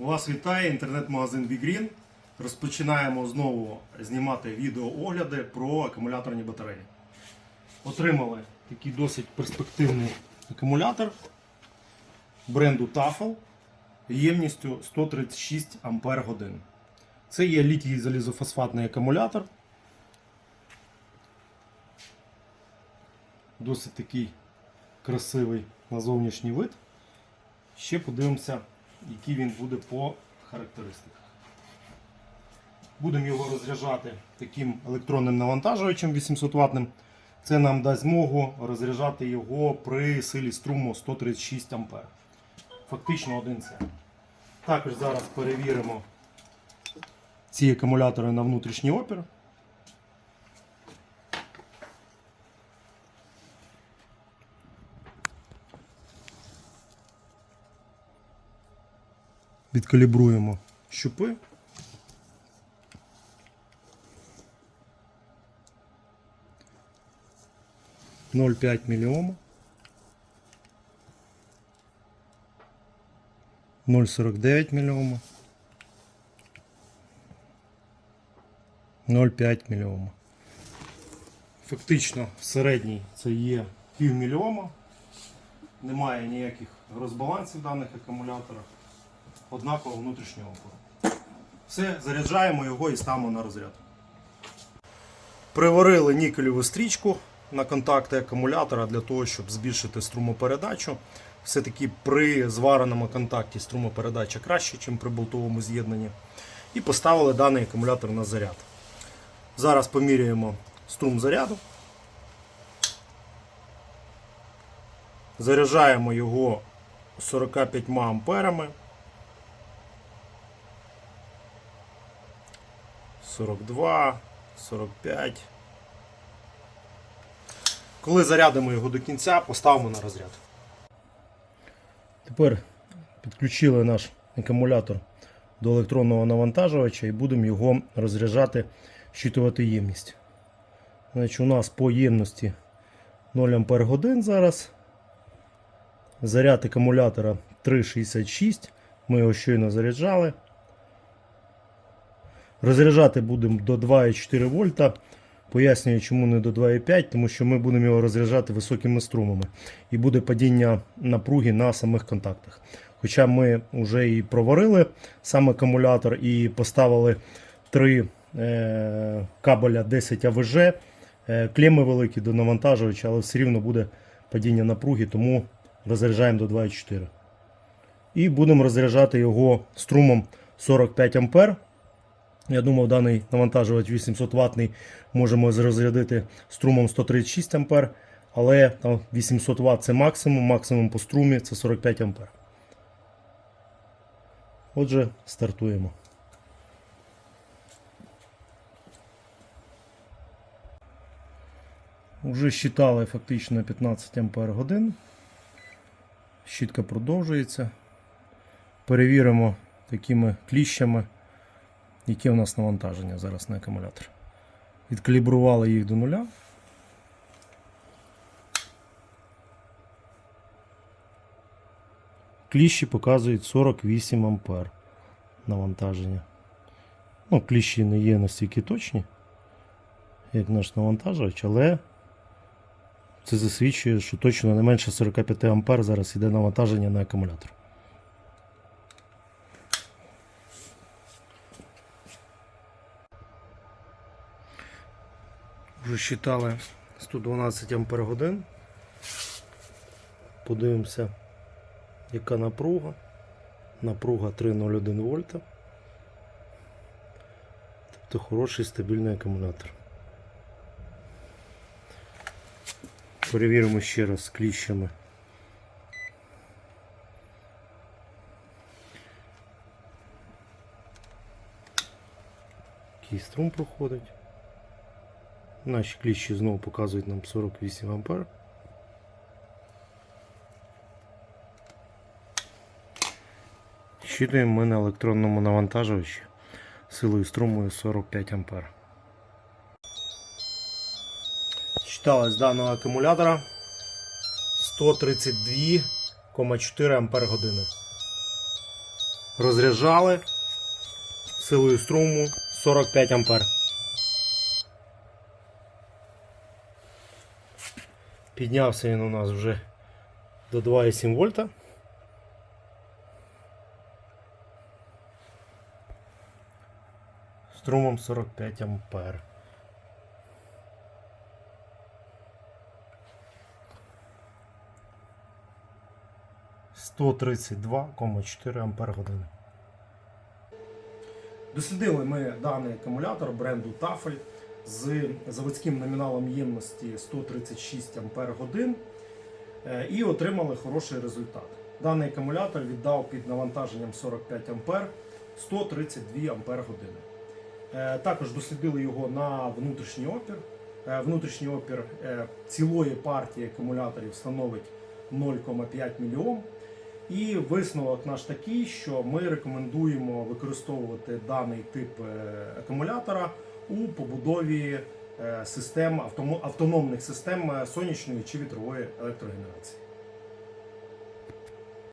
Вас вітає інтернет-магазин Vigreen. Розпочинаємо знову знімати відеоогляди про акумуляторні батареї. Отримали такий досить перспективний акумулятор бренду Tafel ємністю 136 Ампер годин. Це є літій залізофосфатний акумулятор. Досить такий красивий на зовнішній вид. Ще подивимося, який він буде по характеристиках. Будемо його розряджати таким електронним навантажувачем 800 ваттним. Це нам дасть змогу розряджати його при силі струму 136 А. Фактично один це. Також зараз перевіримо ці акумулятори на внутрішній опір. Відкалібруємо щупи. Ноль п'ять мільйома. 0,49 мільйома. 0,5 мільйома. Фактично середній це є пів мільйома. Немає ніяких розбалансів в даних акумуляторах. Однаково внутрішнього опору. Все, заряджаємо його і ставимо на розряд. Приварили нікелеву стрічку на контакти акумулятора для того, щоб збільшити струмопередачу. Все-таки при звареному контакті струмопередача краще, ніж при болтовому з'єднанні. І поставили даний акумулятор на заряд. Зараз поміряємо струм заряду. Заряджаємо його 45 амперами. 42, 45. Коли зарядимо його до кінця, поставимо на розряд. Тепер підключили наш акумулятор до електронного навантажувача і будемо його розряджати, щитувати ємність. Значить, У нас по ємності 0 Ампер годин зараз. Заряд акумулятора 3,66. Ми його щойно заряджали. Розряджати будемо до 2,4 вольта. Пояснюю, чому не до 2,5, тому що ми будемо його розряджати високими струмами. І буде падіння напруги на самих контактах. Хоча ми вже і проварили сам акумулятор і поставили три е, кабеля 10 АВЖ, е, клеми великі до навантажувача, але все рівно буде падіння напруги, тому розряджаємо до 2,4. І будемо розряджати його струмом 45 ампер. Я думав, даний навантажувач 800 ваттний можемо розрядити струмом 136 А, але 800 Вт це максимум, максимум по струмі це 45 А. Отже, стартуємо. Уже щитали фактично 15 Ампер годин. Щітка продовжується. Перевіримо такими кліщами яке у нас навантаження зараз на акумулятор. Відкалібрували їх до нуля. Кліщі показують 48 ампер навантаження. Ну, кліщі не є настільки точні, як наш навантажувач, але це засвідчує, що точно не менше 45 ампер зараз йде навантаження на акумулятор. Вже считали 112 ампер. Подивимося, яка напруга. Напруга 3,01 вольта. Тобто хороший стабільний акумулятор. Перевіримо ще раз кліщами. Який струм проходить. Наші кліщі знову показують нам 48 ампер. Щитуємо ми на електронному навантажувачі силою струмою 45 ампер. Считалось даного акумулятора 132,4 ампер години. розряджали силою струму 45 ампер. Піднявся він у нас вже до 2,7 вольта. Струмом 45 ампер. Сто тридцять два кома чотири ампер години. Дослідили ми даний акумулятор бренду Tafel з заводським номіналом ємності 136 ампер годин е, і отримали хороший результат. Даний акумулятор віддав під навантаженням 45 ампер 132 ампер години. Е, Також дослідили його на внутрішній опір. Е, Внутрішній опір е, цілої партії акумуляторів становить 0,5 мОм. І висновок наш такий, що ми рекомендуємо використовувати даний тип акумулятора у побудові е, систем автомобних систем е, сонячної чи вітрової електрогенерації.